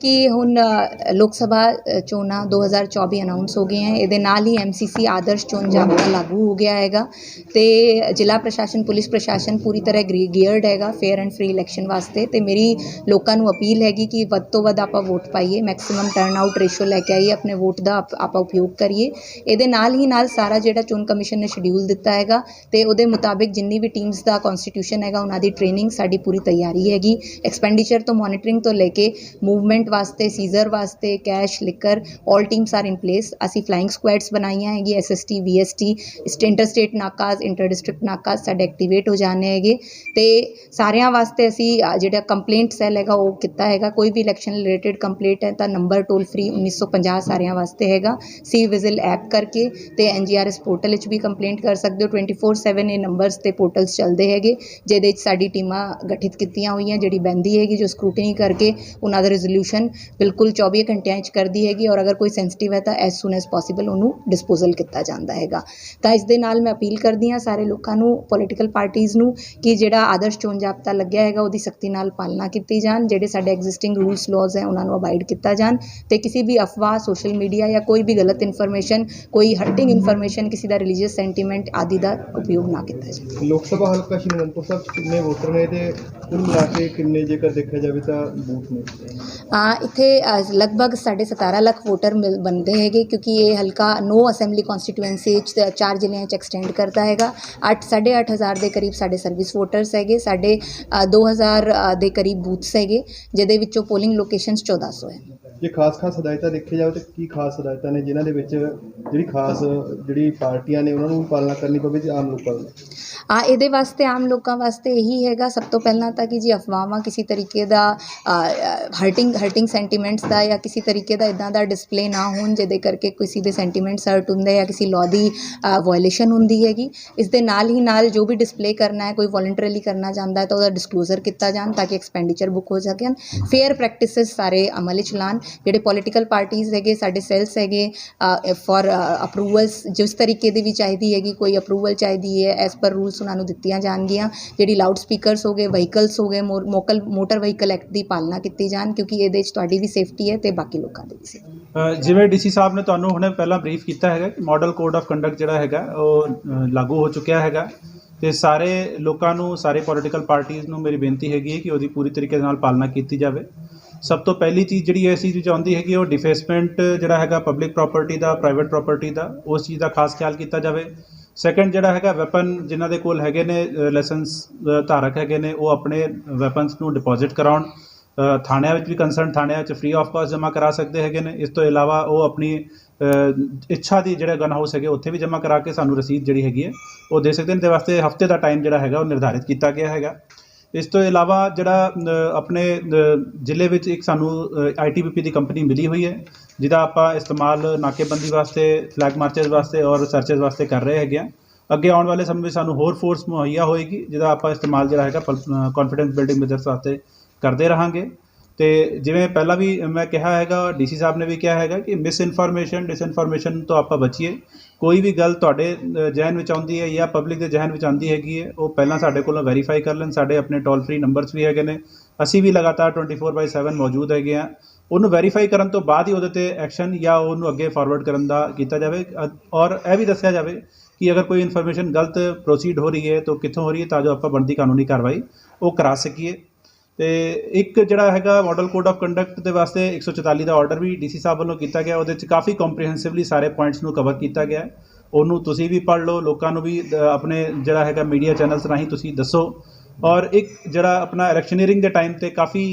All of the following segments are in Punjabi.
ਕਿ ਹੁਣ ਲੋਕ ਸਭਾ ਅ, ਚੋਣਾਂ 2024 ਅਨਾਉਂਸ ਹੋ ਗਈਆਂ ਹੈ। ਇਹਦੇ ਨਾਲ ਹੀ ਐਮਸੀਸੀ ਆਦਰਸ਼ ਚੋਣ ਜਾਬਤਾ ਲਾਗੂ ਹੋ ਗਿਆ ਹੈਗਾ। ਤੇ ਜ਼ਿਲ੍ਹਾ ਪ੍ਰਸ਼ਾਸਨ ਪੁਲਿਸ ਪ੍ਰਸ਼ਾਸਨ ਪੂਰੀ ਤਰ੍ਹਾਂ ਗੀਅਰਡ ਹੈਗਾ ਫੇਅਰ ਐਂਡ ਫ੍ਰੀ ਇਲੈਕਸ਼ਨ ਵਾਸਤੇ। ਤੇ ਮੇਰੀ ਲੋਕਾਂ ਨੂੰ ਅਪੀਲ ਹੈਗੀ ਕਿ ਵੱਧ ਤੋਂ ਵੱਧ ਆਪਾਂ ਵੋਟ ਪਾਈਏ ਮੈਕਸਿਮਮ ਟਰਨ ਆਊਟ ਰੇਸ਼ੋ ਲੈ ਕੇ ਆਈਏ ਆਪਣੇ ਵੋਟ ਦਾ ਆਪਾਂ ਉਪਯੋਗ ਕਰੀਏ। ਇਹਦੇ ਨਾਲ ਹੀ ਨਾਲ ਸਾਰਾ ਜਿਹੜਾ ਚੋਣ ਕਮਿਸ਼ਨ ਨੇ ਸ਼ਡਿਊਲ ਦਿੱਤਾ ਹੈਗਾ ਤੇ ਉਹਦੇ ਮੁਤਾਬਿਕ ਜਿੰਨੀ ਵੀ ਟੀਮਸ ਦਾ ਕਨਸਟੀਟਿਊਸ਼ਨ ਹੈਗਾ ਉਹਨਾਂ ਦੀ ਟ੍ਰੇਨਿੰਗ ਸਾਡੀ ਪੂਰੀ ਤਿਆਰੀ ਹੈਗੀ। ਐਕਸਪੈਂਡੀਚਰ ਤੋਂ ਮੋਨੀਟਰਿੰਗ ਤੋਂ ਲੈ ਕੇ ਮੂਵਮੈਂਟ ਵਾਸਤੇ, ਸੀਜ਼ਰ ਵਾਸਤੇ, cash, liquor 올 teams are in place ਅਸੀਂ ਫਲਾਈਂਗ ਸਕੁਐਡਸ ਬਣਾਈਆਂ ਹੈਗੀ ਐਸਐਸਟੀ ਵੀਐਸਟੀ ਇੰਟਰ ਸਟੇਟ ਨਾਕਾਜ਼ ਇੰਟਰ ਡਿਸਟ੍ਰਿਕਟ ਨਾਕਾਜ਼ ਸਾਡੇ ਐਕਟੀਵੇਟ ਹੋ ਜਾਣੇ ਹੈਗੇ। ਤੇ ਸਾਰਿਆਂ ਵਾਸਤੇ ਅਸੀਂ ਜਿਹੜਾ ਕੰਪਲੇਂਟ ਸੈੱਲ ਹੈਗਾ, ਉਹ ਕੀਤਾ ਹੈਗਾ। ਕੋਈ ਵੀ ਇਲੈਕਸ਼ਨ ਰਿਲੇਟਡ ਕੰਪਲੇਂਟ ਹੈ ਤਾਂ ਨੰਬਰ ਟੋਲ ਫ੍ਰੀ 1950 ਸਾਰਿਆਂ ਵਾਸਤੇ ਹੈਗਾ। ਸੀ ਵਿਜ਼ਿਲ ਐਪ ਕਰਕੇ ਤੇ ਐਨਜੀਆਰਐਸ ਪੋਰਟਲ ਵਿੱਚ ਵੀ ਕੰਪਲੇਂਟ ਕਰ ਸਕਦੇ ਹੋ। 24/7 ਇਹ ਨੰਬਰਸ ਤੇ ਪੋਰਟਲਸ ਚੱਲਦੇ ਹੈਗੇ, ਜਿਹਦੇ ਵਿੱਚ ਸਾਡੀ ਟੀਮਾਂ ਗਠਿਤ ਕੀਤੀਆਂ ਹੋਈਆਂ, ਜਿਹੜੀ ਬੈਂਦੀ ਹੈਗੀ, ਜੋ ਸਕਰੂਟਨੀ ਕਰਕੇ ਉਹਨਾਂ ਦਾ ਰੈਜ਼ੋਲੂਸ਼ਨ ਬਿਲਕੁਲ 24 ਘੰਟਿਆਂ ਵਿੱਚ ਕਰਦੀ ਹੈਗੀ ਔਰ ਅਗਰ ਕੋਈ ਸੈਂਸਿਟਿਵ ਹੈ ਤਾਂ ਐਸ ਸੂਨ ਐਸ ਪੋਸੀਬਲ ਉਹਨੂੰ ਡਿਸਪੋਜ਼ਲ ਕੀਤਾ ਜਾਂਦਾ ਹੈਗਾ। ਤਾਂ ਇਸ ਦੇ ਨਾਲ ਮੈਂ ਅਪੀਲ ਕਰਦੀ ਹਾਂ ਸਾਰੇ ਲੋਕਾਂ ਨੂੰ ਪੋਲੀਟੀਕਲ ਪਾਰਟੀਆਂ ਨੂੰ ਕਿ ਜਿਹੜਾ ਆਦਰਸ਼ ਚੋਣ ਜਾਬਤਾ ਲੱਗਿਆ ਹੈਗਾ ਉਹਦੀ ਸਖਤੀ ਨਾਲ ਪਾਲਣਾ ਕੀਤੀ ਜਾਣ ਜਿਹੜੇ ਸਾਡੇ ਐਗਜ਼ਿਸਟਿੰਗ ਰੂਲਸ ਲਾਜ਼ ਹੈ ਉਹਨਾਂ ਨੂੰ ਅਬਾਈਡ ਕੀਤਾ ਜਾਣ ਤੇ ਕਿਸੇ ਵੀ ਅਫਵਾਹ ਸੋਸ਼ਲ ਮੀਡੀਆ ਜਾਂ ਕੋਈ ਵੀ ਗਲਤ ਇਨਫੋਰਮੇਸ਼ਨ ਕੋਈ ਹਰਟਿੰਗ ਇਨਫੋਰਮੇਸ਼ਨ ਕਿਸੇ ਦਾ ਰਿਲੀਜੀਅਸ ਸੈਂਟੀਮੈਂਟ ਆਦਿ ਦਾ ਉਪਯੋਗ ਨਾ ਕੀਤਾ ਜਾਵੇ। ਲੋਕ ਸਭਾ ਹਲਕਾ ਸ਼੍ਰੀ ਅਨੰਦਪੁਰ ਸਾਹਿਬ 'ਚ ਕਿੰਨੇ ਵੋਟਰ ਨੇ ਤੇ ਕੁੱਲ ਮਿਲਾ ਕੇ ਕਿੰਨੇ ਜੇਕਰ ਦੇਖਿਆ ਜਾਵੇ ਤਾਂ ਬੂਥ ਨੇ? ਆ ਇੱਥੇ ਲਗਭਗ ਸਾਢੇ 17 ਲੱਖ ਵੋਟਰ ਮਿਲ ਬਣਦੇ ਹੈਗੇ ਕਿਉਂਕਿ ਇਹ ਹਲਕਾ ਨੋ ਅਸੈਂਬਲੀ ਕਨਸਟੀਟੂਐਂਸੀ 'ਚ ਚਾਰ ਜ਼ਿਲ੍ਹਿਆਂ 'ਚ ਐਕਸਟੈਂਡ ਕਰਦਾ ਹੈਗਾ। 8 8.5 ਹਜ਼ਾਰ ਦੇ ਕਰੀਬ ਸਾਡੇ ਸਰਵਿਸ ਵੋਟਰਸ ਹੈਗੇ ਸਾਡੇ ਅ, 2000 ਦੇ ਕਰੀਬ ਬੂਥਸ ਹੈਗੇ ਜਿਹਦੇ ਵਿੱਚੋਂ ਪੋਲਿੰਗ ਲੋਕੇਸ਼ਨਸ 1400 ਹੈ। ਜੇ ਖਾਸ ਖਾਸ ਹਦਾਇਤਾਂ ਦੇਖਿਆ ਜਾਵੇ ਤਾਂ ਕੀ ਖਾਸ ਹਦਾਇਤਾਂ ਨੇ ਜਿਨ੍ਹਾਂ ਦੇ ਵਿੱਚ ਜਿਹੜੀ ਖਾਸ ਜਿਹੜੀ ਪਾਰਟੀਆਂ ਨੇ ਉਹਨਾਂ ਨੂੰ ਪਾਲਣਾ ਕਰਨੀ ਪਵੇ ਤੇ ਆਮ ਲੋਕਾਂ ਨੂੰ? ਆ, ਇਹਦੇ ਵਾਸਤੇ, ਆਮ ਲੋਕਾਂ ਵਾਸਤੇ ਇਹੀ ਹੈਗਾ। ਸਭ ਤੋਂ ਪਹਿਲਾਂ ਤਾਂ ਕਿ ਜੀ ਅਫਵਾਹਾਂ ਕਿਸੇ ਤਰੀਕੇ ਦਾ ਹਰਟਿੰਗ ਹਰਟਿੰਗ ਸੈਂਟੀਮੈਂਟਸ ਦਾ ਜਾਂ ਕਿਸੇ ਤਰੀਕੇ ਦਾ ਇਦਾਂ ਦਾ ਡਿਸਪਲੇ ਨਾ ਹੋਣ, ਜਿਹਦੇ ਕਰਕੇ ਕਿਸੇ ਦੇ ਸੈਂਟੀਮੈਂਟਸ ਹਰਟ ਹੁੰਦੇ ਜਾਂ ਕਿਸੇ ਲਾਅ ਦੀ ਵਾਇਓਲੇਸ਼ਨ ਹੁੰਦੀ ਹੈਗੀ। ਇਸ ਦੇ ਨਾਲ ਹੀ ਨਾਲ ਜੋ ਵੀ ਡਿਸਪਲੇ ਕਰਨਾ ਹੈ, ਕੋਈ ਵੋਲੰਟਰੀਲੀ ਕਰਨਾ ਚਾਹੁੰਦਾ ਹੈ ਤਾਂ ਉਹਦਾ ਡਿਸਕਲੋਜ਼ਰ ਕੀਤਾ ਜਾਣ ਤਾਂ ਕਿ ਐਕਸਪੈਂਡੀਚਰ ਬੁੱਕ ਹੋ ਸਕਣ ਫੇਅਰ ਪ੍ਰੈਕਟਿਸਿਸ ਸਾਰੇ ਅਮਲ ਵਿੱਚ ਲਾਣ। ਜਿਹੜੇ ਪੋਲੀਟੀਕਲ ਪਾਰਟੀਆਂ ਹੈਗੇ ਸਾਡੇ ਸੈਲਸ ਹੈਗੇ ਫॉर ਅਪਰੂਵਲਸ ਜਿਸ ਤਰੀਕੇ ਦੀ ਵੀ ਚਾਹੀਦੀ ਹੈਗੀ ਕੋਈ ਅਪਰੂਵਲ ਚਾਹੀਦੀ ਹੈ ਐਸ ਪਰ ਰੂਲਸ ਉਹਨਾਂ ਨੂੰ ਦਿੱਤੀਆਂ ਜਾਣਗੀਆਂ। ਜਿਹੜੀ ਲਾਊਡ ਸਪੀਕਰਸ ਹੋ ਗਏ ਵਹੀਕਲਸ ਹੋ ਗਏ ਮੋਕਲ ਮੋਟਰ ਵਹੀਕਲ ਐਕਟ ਦੀ ਪਾਲਣਾ ਕੀਤੀ ਜਾਣ ਕਿਉਂਕਿ ਇਹਦੇ ਵਿੱਚ ਤੁਹਾਡੀ ਵੀ ਸੇਫਟੀ ਹੈ ਤੇ ਬਾਕੀ ਲੋਕਾਂ ਦੀ ਵੀ ਸੇਫਟੀ ਅ, ਜਿਵੇਂ ਡੀਸੀ ਸਾਹਿਬ ਨੇ ਤੁਹਾਨੂੰ ਹੁਣੇ ਪਹਿਲਾਂ ਬਰੀਫ ਕੀਤਾ ਹੈਗਾ ਕਿ ਮਾਡਲ ਕੋਡ ਆਫ ਕੰਡਕਟ ਜਿਹੜਾ ਹੈਗਾ ਉਹ ਲਾਗੂ ਹੋ ਚੁੱਕਿਆ ਹੈਗਾ। ਤੇ ਸਾਰੇ ਲੋਕਾਂ ਨੂੰ ਸਾਰੇ ਪੋਲੀਟੀਕਲ ਪਾਰਟੀਆਂ ਨੂੰ ਮੇਰੀ ਬੇਨਤੀ ਹੈਗੀ ਹੈ ਕਿ ਉਹਦੀ ਪੂਰੀ ਤਰੀਕੇ ਨਾਲ ਪਾਲਣਾ ਕੀਤੀ ਜਾਵੇ। ਸਭ ਤੋਂ ਪਹਿਲੀ ਚੀਜ਼ ਜਿਹੜੀ ਇਸ ਚੀਜ਼ ਵਿੱਚ ਆਉਂਦੀ ਹੈਗੀ, ਉਹ ਡਿਫੇਸਮੈਂਟ ਜਿਹੜਾ ਹੈਗਾ ਪਬਲਿਕ ਪ੍ਰਾਪਰਟੀ ਦਾ ਪ੍ਰਾਈਵੇਟ ਪ੍ਰਾਪਰਟੀ ਦਾ, ਉਸ ਚੀਜ਼ ਦਾ ਖਾਸ ਖਿਆਲ ਕੀਤਾ ਜਾਵੇ। ਸੈਕੰਡ ਜਿਹੜਾ ਹੈਗਾ ਵੈਪਨ ਜਿਨ੍ਹਾਂ ਦੇ ਕੋਲ ਹੈਗੇ ਨੇ ਲਾਇਸੈਂਸ ਧਾਰਕ ਹੈਗੇ ਨੇ, ਉਹ ਆਪਣੇ ਵੈਪਨਸ ਨੂੰ ਡਿਪੋਜ਼ਿਟ ਕਰਾਉਣ। ਥਾਣਿਆਂ ਵਿੱਚ ਵੀ ਕੰਸਰਨ ਥਾਣਿਆਂ ਵਿੱਚ ਫ੍ਰੀ ਆਫ ਕਾਸਟ ਜਮ੍ਹਾਂ ਕਰਾ ਸਕਦੇ ਹੈਗੇ ਨੇ। ਇਸ ਤੋਂ ਇਲਾਵਾ ਉਹ ਆਪਣੀ ਇੱਛਾ ਦੀ ਜਿਹੜਾ ਗਨ ਹਾਊਸ ਹੈਗੇ, ਉੱਥੇ ਵੀ ਜਮ੍ਹਾਂ ਕਰਾ ਕੇ ਸਾਨੂੰ ਰਸੀਦ ਜਿਹੜੀ ਹੈਗੀ ਹੈ, ਉਹ ਦੇ ਸਕਦੇ ਨੇ। ਤੇ ਵਾਸਤੇ ਹਫ਼ਤੇ ਦਾ ਟਾਈਮ ਜਿਹੜਾ ਹੈਗਾ, ਉਹ ਨਿਰਧਾਰਿਤ ਕੀਤਾ ਗਿਆ ਹੈਗਾ। ਇਸ ਤੋਂ ਇਲਾਵਾ ਜਿਹੜਾ ਆਪਣੇ ਜ਼ਿਲ੍ਹੇ ਵਿੱਚ ਇੱਕ ਸਾਨੂੰ ਆਈ ਟੀ ਬੀ ਪੀ ਦੀ ਕੰਪਨੀ ਮਿਲੀ ਹੋਈ ਹੈ, ਜਿਹਦਾ ਆਪਾਂ ਇਸਤੇਮਾਲ ਨਾਕੇਬੰਦੀ ਵਾਸਤੇ ਫਲੈਗ ਮਾਰਚਸ ਵਾਸਤੇ ਔਰ ਸਰਚਸ ਵਾਸਤੇ ਕਰ ਰਹੇ ਹੈਗੇ ਆ ਅੱਗੇ ਆਉਣ ਵਾਲੇ ਸਮੇਂ ਵਿੱਚ ਸਾਨੂੰ ਹੋਰ ਫੋਰਸ ਮੁਹੱਈਆ ਹੋਏਗੀ, ਜਿਹਦਾ ਆਪਾਂ ਇਸਤੇਮਾਲ ਜਿਹੜਾ ਹੈਗਾ ਕੌਨਫੀਡੈਂਸ ਬਿਲਡਿੰਗ ਮੈਜਰਸ ਵਾਸਤੇ ਕਰਦੇ ਰਹਾਂਗੇ। ਅਤੇ ਜਿਵੇਂ ਪਹਿਲਾਂ ਵੀ ਮੈਂ ਕਿਹਾ ਹੈਗਾ ਡੀ ਸੀ ਸਾਹਿਬ ਨੇ ਵੀ ਕਿਹਾ ਹੈਗਾ ਕਿ ਮਿਸ ਇਨਫੋਰਮੇਸ਼ਨ ਡਿਸਇਨਫੋਰਮੇਸ਼ਨ ਤੋਂ ਆਪਾਂ ਬਚੀਏ। ਕੋਈ ਵੀ ਗੱਲ ਤੁਹਾਡੇ ਅ, ਵਿੱਚ ਆਉਂਦੀ ਹੈ ਜਾਂ ਪਬਲਿਕ ਦੇ ਜ਼ਿਹਨ ਵਿੱਚ ਆਉਂਦੀ ਹੈਗੀ ਹੈ ਉਹ ਪਹਿਲਾਂ ਸਾਡੇ ਕੋਲੋਂ ਵੈਰੀਫਾਈ ਕਰ ਲੈਣ। ਸਾਡੇ ਆਪਣੇ ਟੋਲ ਫ੍ਰੀ ਨੰਬਰਸ ਵੀ ਹੈਗੇ ਨੇ। ਅਸੀਂ ਵੀ ਲਗਾਤਾਰ 24/7 ਮੌਜੂਦ ਹੈਗੇ ਆ ਉਹਨੂੰ ਵੈਰੀਫਾਈ ਕਰਨ ਤੋਂ ਬਾਅਦ ਹੀ ਉਹਦੇ ਤੇ ਐਕਸ਼ਨ ਜਾਂ ਉਹਨੂੰ ਅੱਗੇ ਫਾਰਵਰਡ ਕਰਨ ਦਾ ਕੀਤਾ ਜਾਵੇ। ਔਰ ਇਹ ਵੀ ਦੱਸਿਆ ਜਾਵੇ ਕਿ ਅਗਰ ਕੋਈ ਇਨਫੋਰਮੇਸ਼ਨ ਗਲਤ ਪ੍ਰੋਸੀਡ ਹੋ ਰਹੀ ਹੈ ਤਾਂ ਕਿੱਥੋਂ ਹੋ ਰਹੀ ਹੈ ਤਾਂ ਜੋ ਆਪਾਂ ਬਣਦੀ ਕਾਨੂੰਨੀ ਕਾਰਵਾਈ ਉਹ ਕਰਾ ਸਕੀਏ। ਤੇ ਇੱਕ ਜਿਹੜਾ ਹੈਗਾ ਮਾਡਲ ਕੋਡ ਆਫ ਕੰਡਕਟ ਦੇ ਵਾਸਤੇ 144 ਦਾ ਆਰਡਰ ਵੀ ਡੀਸੀ ਸਾਹਿਬ ਵੱਲੋਂ ਕੀਤਾ ਗਿਆ। ਉਹਦੇ ਵਿੱਚ ਕਾਫੀ ਕੰਪਰੀਹੈਂਸਿਵਲੀ ਸਾਰੇ ਪੁਆਇੰਟਸ ਨੂੰ ਕਵਰ ਕੀਤਾ ਗਿਆ ਉਹਨੂੰ ਤੁਸੀਂ ਵੀ ਪੜ੍ਹ ਲਓ, ਲੋਕਾਂ ਨੂੰ ਵੀ ਆਪਣੇ ਜਿਹੜਾ ਹੈਗਾ ਮੀਡੀਆ ਚੈਨਲਸ ਰਾਹੀਂ ਤੁਸੀਂ ਦੱਸੋ। ਔਰ ਇੱਕ ਜਿਹੜਾ ਆਪਣਾ ਇਲੈਕਸ਼ਨੀਅਰਿੰਗ ਦੇ ਟਾਈਮ ਤੇ ਕਾਫੀ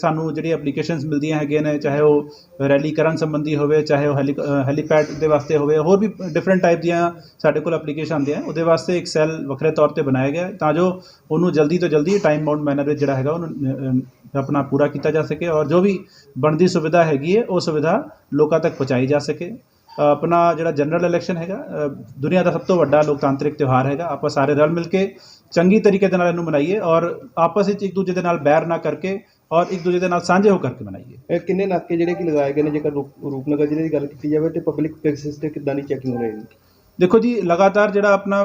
ਸਾਨੂੰ ਜਿਹੜੀ ਐਪਲੀਕੇਸ਼ਨਸ ਮਿਲਦੀਆਂ ਹੈਗੀਆਂ ਨੇ, ਚਾਹੇ ਉਹ ਰੈਲੀ ਕਰਨ ਸੰਬੰਧੀ ਹੋਵੇ, ਚਾਹੇ ਉਹ ਹੈਲੀ ਹੈਲੀਪੈਡ ਦੇ ਵਾਸਤੇ ਹੋਵੇ, ਹੋਰ ਵੀ ਡਿਫਰੈਂਟ ਟਾਈਪ ਦੀਆਂ ਸਾਡੇ ਕੋਲ ਐਪਲੀਕੇਸ਼ਨ ਆਉਂਦੀਆਂ ਉਹਦੇ ਵਾਸਤੇ ਇੱਕ ਸੈੱਲ ਵੱਖਰੇ ਤੌਰ ਤੇ ਬਣਾਇਆ ਗਿਆ ਤਾਂ ਜੋ ਉਹਨੂੰ ਜਲਦੀ ਤੋਂ ਜਲਦੀ ਟਾਈਮ ਬਾਉਂਡ ਮੈਨਰ ਵਿੱਚ ਜਿਹੜਾ ਹੈਗਾ ਉਹਨੂੰ ਆਪਣਾ ਪੂਰਾ ਕੀਤਾ ਜਾ ਸਕੇ ਔਰ ਜੋ ਵੀ ਬਣਦੀ ਸੁਵਿਧਾ ਹੈਗੀ ਹੈ, ਉਹ ਸੁਵਿਧਾ ਲੋਕਾਂ ਤੱਕ ਪਹੁੰਚਾਈ ਜਾ ਸਕੇ। ਆਪਣਾ ਜਿਹੜਾ ਜਨਰਲ ਇਲੈਕਸ਼ਨ ਹੈਗਾ ਦੁਨੀਆ ਦਾ ਸਭ ਤੋਂ ਵੱਡਾ ਲੋਕਤਾਂਤਰਿਕ ਤਿਉਹਾਰ ਹੈਗਾ। ਆਪਾਂ ਸਾਰੇ ਰਲ ਮਿਲ ਕੇ ਚੰਗੀ ਤਰੀਕੇ ਦੇ ਨਾਲ ਇਹਨੂੰ ਮਨਾਈਏ ਔਰ ਆਪਸ ਵਿੱਚ ਇੱਕ ਦੂਜੇ ਦੇ ਨਾਲ ਬੈਰ ਨਾ ਕਰਕੇ ਔਰ ਇੱਕ ਦੂਜੇ ਦੇ ਨਾਲ ਸਾਂਝੇ ਹੋ ਕਰਕੇ ਮਨਾਈਏ। ਇਹ ਕਿੰਨੇ ਨਾਕੇ ਜਿਹੜੇ ਕਿ ਲਗਾਏ ਗਏ ਨੇ? ਜੇਕਰ ਰੂਪ- ਰੂਪਨਗਰ ਜ਼ਿਲ੍ਹੇ ਦੀ ਗੱਲ ਕੀਤੀ ਜਾਵੇ ਤੇ ਪਬਲਿਕ ਪਲੇਸਿਸ ਤੇ ਕਿੱਦਾਂ ਦੀ ਚੈਕਿੰਗ ਹੋ ਰਹੀ ਹੈ? ਦੇਖੋ ਜੀ ਲਗਾਤਾਰ ਜਿਹੜਾ ਆਪਣਾ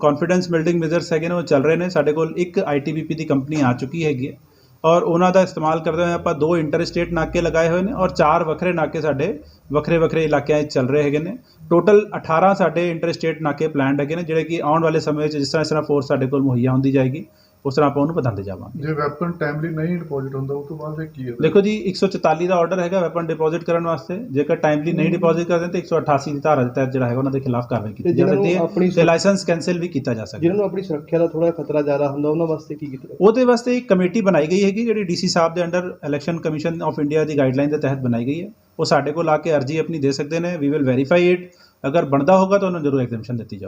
ਕੌਨਫੀਡੈਂਸ ਬਿਲਡਿੰਗ ਮੇਜਰਸ ਹੈਗੇ ਨੇ ਉਹ ਚੱਲ ਰਹੇ ਨੇ। ਸਾਡੇ ਕੋਲ ਇੱਕ ਆਈਟੀਬੀਪੀ ਦੀ ਕੰਪਨੀ ਆ ਚੁੱਕੀ ਹੈਗੀ ਹੈ। ਔਰ ਉਹਨਾਂ ਦਾ ਇਸਤੇਮਾਲ ਕਰਦੇ ਹੋਏ ਆਪਾਂ ਦੋ ਇੰਟਰ ਸਟੇਟ ਨਾਕੇ ਲਗਾਏ ਹੋਏ ਨੇ ਔਰ ਚਾਰ ਵੱਖਰੇ ਨਾਕੇ ਸਾਡੇ ਵੱਖਰੇ ਵੱਖਰੇ ਇਲਾਕਿਆਂ 'ਚ ਚੱਲ ਰਹੇ ਹੈਗੇ ਨੇ। ਟੋਟਲ 18 ਸਾਡੇ ਇੰਟਰ ਸਟੇਟ ਨਾਕੇ ਪਲਾਨਡ ਹੈਗੇ ਨੇ, ਜਿਹੜੇ ਕਿ ਆਉਣ ਵਾਲੇ ਸਮੇਂ 'ਚ ਜਿਸ ਤਰ੍ਹਾਂ ਇਸ ਤਰ੍ਹਾਂ ਫੋਰਸ ਸਾਡੇ ਕੋਲ ਮੁਹੱਈਆ ਹੁੰਦੀ ਜਾਏਗੀ। ਉਸ ਤਰ੍ਹਾਂ ਆਪਾਂ ਉਹਨੂੰ ਵਧਾਉਂਦੇ ਜਾਵਾਂਗੇ। ਜੇ ਵੈਪਨ ਟਾਈਮਲੀ ਨਹੀਂ ਡਿਪੋਜ਼ਿਟ ਹੁੰਦਾ ਉਸ ਤੋਂ ਬਾਅਦ ਫਿਰ ਕੀ ਹੈ ਦੇਖੋ ਜੀ 144 ਦਾ ਆਰਡਰ ਹੈਗਾ ਵੈਪਨ ਡਿਪੋਜ਼ਿਟ ਕਰਨ ਵਾਸਤੇ। ਜੇਕਰ ਟਾਈਮਲੀ ਨਹੀਂ ਡਿਪੋਜ਼ਿਟ ਕਰਦੇ ਤਾਂ 188 ਦੀ ਧਾਰਾ ਦੇ ਤਹਿਤ ਜਿਹੜਾ ਹੈਗਾ ਉਹਨਾਂ ਦੇ ਖਿਲਾਫ ਕਾਰਵਾਈ ਕੀਤੀ ਜਾ ਜਿਹਨਾਂ ਸਕਦੀ ਹੈ ਤੇ ਲਾਇਸੈਂਸ ਕੈਨਸਲ ਵੀ ਕੀਤਾ ਜਾ ਸਕਦਾ ਜਿਨ੍ਹਾਂ ਹੈ ਨੂੰ ਆਪਣੀ ਸੁਰੱਖਿਆ ਦਾ ਥੋੜਾ ਖਤਰਾ ਜ਼ਿਆਦਾ ਹੁੰਦਾ ਉਹਨਾਂ ਵਾਸਤੇ ਕੀ ਕੀਤਾ ਉਹਦੇ ਵਾਸਤੇ ਇੱਕ ਕਮੇਟੀ ਬਣਾਈ ਗਈ ਹੈਗੀ ਜਿਹੜੀ ਡੀਸੀ ਸਾਹਿਬ ਦੇ under election commission of India the guideline ਦੇ ਤਹਿਤ ਬਣਾਈ ਗਈ ਹੈ। ਉਹ ਸਾਡੇ ਕੋਲ ਆ ਕੇ ਅਰਜੀ ਆਪਣੀ ਦੇ ਸਕਦੇ ਨੇ ਵੀ ਵਿਲ ਵੈਰੀਫਾਈ ਇਟ ਅਗਰ ਬਣਦਾ ਹੋਗਾ ਤਾਂ ਉਹਨਾਂ ਨੂੰ ਜ਼ਰੂਰ ਐਗਜ਼ੈਂਪਸ਼ਨ ਦਿੱਤੀ ਜਾਊਗੀ।